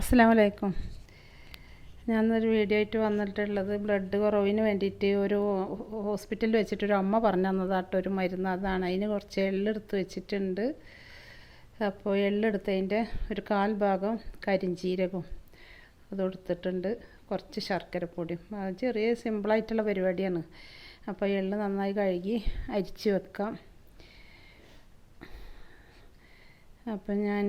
അസ്സാം വലൈക്കും ഞാനൊരു വീഡിയോ ആയിട്ട് വന്നിട്ടുള്ളത് ബ്ലഡ് കുറവിന് വേണ്ടിയിട്ട് ഒരു ഹോസ്പിറ്റലിൽ വെച്ചിട്ട് ഒരു അമ്മ പറഞ്ഞു തന്നതാട്ടോ ഒരു മരുന്ന് അതാണ്. അതിന് കുറച്ച് എള്ളെടുത്ത് വെച്ചിട്ടുണ്ട്. അപ്പോൾ എള്ളെടുത്തതിന്റെ ഒരു കാൽ ഭാഗം കരിഞ്ചീരകവും അത് കൊടുത്തിട്ടുണ്ട്. കുറച്ച് ശർക്കരപ്പൊടിയും. ചെറിയ സിമ്പിളായിട്ടുള്ള പരിപാടിയാണ്. അപ്പോൾ എള്ള് നന്നായി കഴുകി അരിച്ച് വെക്കാം. അപ്പം ഞാൻ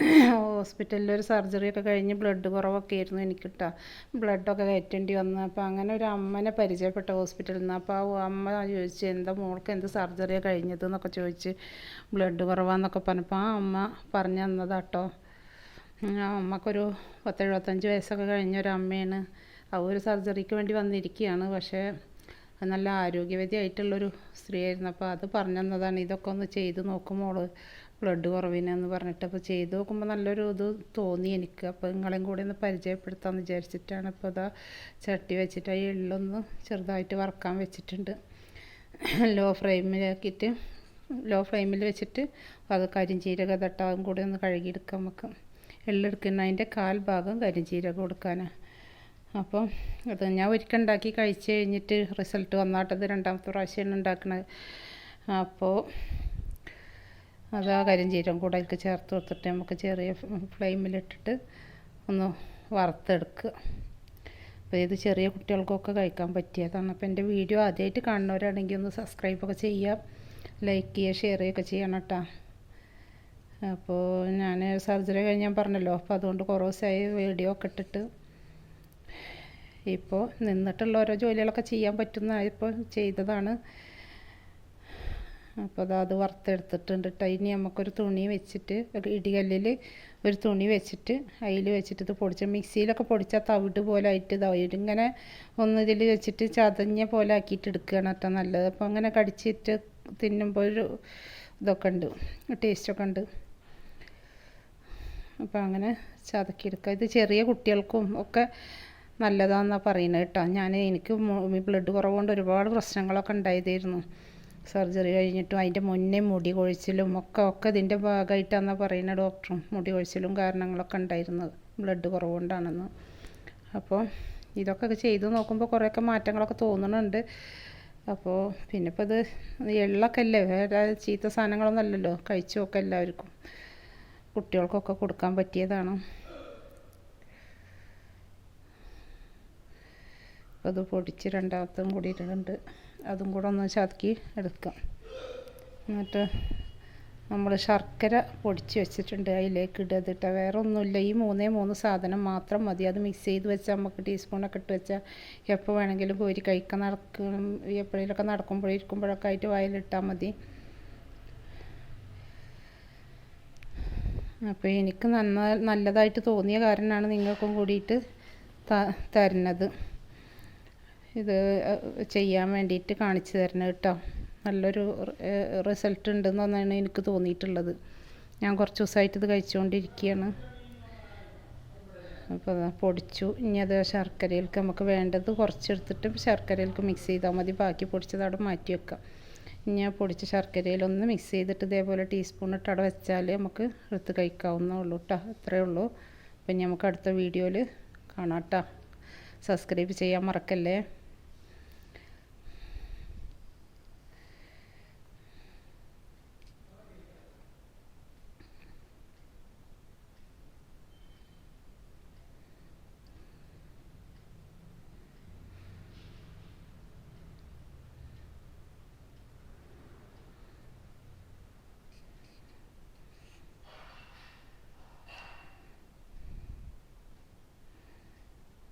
ഹോസ്പിറ്റലിൽ ഒരു സർജറി ഒക്കെ കഴിഞ്ഞ് ബ്ലഡ് കുറവൊക്കെ ആയിരുന്നു എനിക്ക് കിട്ടുക ബ്ലഡൊക്കെ കയറ്റേണ്ടി വന്നു. അപ്പോൾ അങ്ങനെ ഒരു അമ്മനെ പരിചയപ്പെട്ട ഹോസ്പിറ്റലിൽ നിന്ന്. അപ്പോൾ ആ അമ്മ ചോദിച്ചു എന്താ മോൾക്ക് എന്ത് സർജറിയാണ് കഴിഞ്ഞത്? എന്നൊക്കെ ചോദിച്ച് ബ്ലഡ് കുറവാന്നൊക്കെ പറഞ്ഞപ്പോൾ ആ അമ്മ പറഞ്ഞു തന്നതാട്ടോ. ആ അമ്മക്കൊരു പത്തെഴുപത്തഞ്ച് വയസ്സൊക്കെ കഴിഞ്ഞ ഒരു അമ്മയാണ്. ആ ഒരു സർജറിക്ക് വേണ്ടി വന്നിരിക്കുകയാണ് പക്ഷേ നല്ല ആരോഗ്യവതിയായിട്ടുള്ളൊരു സ്ത്രീയായിരുന്നു. അപ്പോൾ അത് പറഞ്ഞു തന്നതാണ് ഇതൊക്കെ ഒന്ന് ചെയ്ത് നോക്കുമ്പോൾ ബ്ലഡ് കുറവിനെന്ന് പറഞ്ഞിട്ട്. അപ്പോൾ ചെയ്ത് നോക്കുമ്പോൾ നല്ലൊരു ഇത് തോന്നി എനിക്ക്. അപ്പോൾ നിങ്ങളെയും കൂടി ഒന്ന് പരിചയപ്പെടുത്താമെന്ന് വിചാരിച്ചിട്ടാണ് ഇപ്പോൾ ഇതാ ചട്ടി വെച്ചിട്ട് ആ എള്ളൊന്ന് ചെറുതായിട്ട് വറക്കാൻ വെച്ചിട്ടുണ്ട്. ലോ ഫ്ലെയിമിലാക്കിയിട്ട് ലോ ഫ്ലെയിമിൽ വെച്ചിട്ട് അത് കരിഞ്ചീരക തട്ടാകും കൂടി ഒന്ന് കഴുകിയെടുക്കാം നമുക്ക്. എള്ളെടുക്കുന്നതിന്റെ കാൽ ഭാഗം കരിഞ്ചീരകം കൊടുക്കാനാണ് അപ്പം അത് ഞാൻ ഒരിക്കൽ ഉണ്ടാക്കി കഴിച്ച് കഴിഞ്ഞിട്ട് റിസൾട്ട് വന്നാട്ടത് രണ്ടാമത്തെ പ്രാവശ്യമാണ് ഉണ്ടാക്കുന്നത് അപ്പോൾ അത് ആ കരിഞ്ചീരം കൂടെ അതിലേക്ക് ചേർത്ത് കൊടുത്തിട്ട് നമുക്ക് ചെറിയ ഫ്ലെയിമിലിട്ടിട്ട് ഒന്ന് വറുത്തെടുക്കുക. അപ്പോൾ ഇത് ചെറിയ കുട്ടികൾക്കൊക്കെ കഴിക്കാൻ പറ്റിയതാണ്. അപ്പോൾ എന്റെ വീഡിയോ ആദ്യമായിട്ട് കാണുന്നവരാണെങ്കിൽ ഒന്ന് സബ്സ്ക്രൈബൊക്കെ ചെയ്യാം ലൈക്ക് ചെയ്യുക ഷെയർ ചെയ്യുകയൊക്കെ ചെയ്യണം കേട്ടോ. അപ്പോൾ ഞാൻ സർജറി കഴിഞ്ഞ് ഞാൻ പറഞ്ഞല്ലോ. അപ്പോൾ അതുകൊണ്ട് കുറേ ദിവസമായി വീഡിയോ ഒക്കെ ഇട്ടിട്ട് ഇപ്പോൾ നിന്നിട്ടുള്ള ഓരോ ജോലികളൊക്കെ ചെയ്യാൻ പറ്റുന്ന ഇപ്പോൾ ചെയ്തതാണ്. അപ്പോൾ അത് വറുത്തെടുത്തിട്ടുണ്ട് കേട്ടോ ഇനി നമുക്കൊരു തുണി വെച്ചിട്ട് ഒരു ഇടികല്ലിൽ ഒരു തുണി വെച്ചിട്ട് അതിൽ വെച്ചിട്ട് ഇത് പൊടിച്ച മിക്സിയിലൊക്കെ പൊടിച്ചാൽ തവിട് പോലെ ആയിട്ട് തവിട് ഇങ്ങനെ ഒന്ന് ഇതിൽ വെച്ചിട്ട് ചതഞ്ഞ പോലെ ആക്കിയിട്ട് എടുക്കുകയാണ് കേട്ടോ നല്ലത്. അപ്പോൾ അങ്ങനെ കടിച്ചിട്ട് തിന്നുമ്പോൾ ഒരു ഇതൊക്കെ ഉണ്ട് ടേസ്റ്റൊക്കെ ഉണ്ട്. അപ്പോൾ അങ്ങനെ ചതക്കിയെടുക്കുക. ഇത് ചെറിയ കുട്ടികൾക്കും ഒക്കെ നല്ലതാണെന്നാണ് പറയുന്നത് കേട്ടോ. ഞാൻ എനിക്ക് ബ്ലഡ് കുറവുകൊണ്ട് ഒരുപാട് പ്രശ്നങ്ങളൊക്കെ ഉണ്ടായതായിരുന്നു. സർജറി കഴിഞ്ഞിട്ടും അതിന്റെ മുന്നേ മുടി കൊഴിച്ചിലും ഒക്കെ ഒക്കെ ഇതിന്റെ ഭാഗമായിട്ടാണെന്നാണ് പറയുന്നത് ഡോക്ടറും മുടി കൊഴിച്ചിലും കാരണങ്ങളൊക്കെ ഉണ്ടായിരുന്നത്. ബ്ലഡ് കുറവുകൊണ്ടാണെന്ന്. അപ്പോൾ ഇതൊക്കെ ചെയ്ത് നോക്കുമ്പോൾ കുറേയൊക്കെ മാറ്റങ്ങളൊക്കെ തോന്നുന്നുണ്ട്. അപ്പോൾ പിന്നെ ഇപ്പോൾ ഇത് എള്ളൊക്കെ അല്ലേ? വേറെ ചീത്ത സാധനങ്ങളൊന്നും അല്ലല്ലോ. കഴിച്ചു നോക്കാം എല്ലാവർക്കും. കുട്ടികൾക്കൊക്കെ കൊടുക്കാൻ പറ്റിയതാണ്. അത് പൊടിച്ച് രണ്ടാമത്തും കൂടി ഇടുന്നുണ്ട് അതും കൂടെ ഒന്ന് ചതക്കി എടുക്കാം. എന്നിട്ട് നമ്മൾ ശർക്കര പൊടിച്ച് വെച്ചിട്ടുണ്ട് അതിലേക്ക് ഇടതിട്ട വേറെ ഒന്നുമില്ല ഈ മൂന്നേ മൂന്ന് സാധനം മാത്രം മതി. അത് മിക്സ് ചെയ്ത് വെച്ചാൽ നമുക്ക് ടീസ്പൂണൊക്കെ ഇട്ട് വെച്ചാൽ എപ്പോൾ വേണമെങ്കിലും കോരി കഴിക്കാൻ നടക്കും. എപ്പോഴേലൊക്കെ നടക്കുമ്പോഴും ഇരിക്കുമ്പോഴൊക്കെ ആയിട്ട് വായിലിട്ടാൽ മതി. അപ്പോൾ എനിക്ക് നന്ന നല്ലതായിട്ട് തോന്നിയ കാരണമാണ് നിങ്ങൾക്കും കൂടിയിട്ട് തരുന്നത്. ഇത് ചെയ്യാൻ വേണ്ടിയിട്ട് കാണിച്ചു തരണം കേട്ടോ. നല്ലൊരു റിസൾട്ട് ഉണ്ടെന്നാണ് എനിക്ക് തോന്നിയിട്ടുള്ളത്. ഞാൻ കുറച്ച് ദിവസമായിട്ട് ഇത് കഴിച്ചുകൊണ്ടിരിക്കുകയാണ്. അപ്പോൾ പൊടിച്ചു. ഇനി അത് ശർക്കരയിലേക്ക് നമുക്ക് വേണ്ടത് കുറച്ചെടുത്തിട്ട് ശർക്കരയിലേക്ക് മിക്സ് ചെയ്താൽ മതി. ബാക്കി പൊടിച്ചത് അവിടെ മാറ്റി വെക്കാം. ഇനി ആ പൊടിച്ച ശർക്കരയിലൊന്ന് മിക്സ് ചെയ്തിട്ട് ഇതേപോലെ ടീസ്പൂൺ ഇട്ട് അവിടെ വെച്ചാൽ നമുക്ക് എടുത്ത് കഴിക്കാവുന്നേ ഉള്ളൂ കേട്ടോ. അത്രയേ ഉള്ളൂ. അപ്പം നമുക്ക് അടുത്ത വീഡിയോയിൽ കാണാം കേട്ടോ. സബ്സ്ക്രൈബ് ചെയ്യാൻ മറക്കല്ലേ?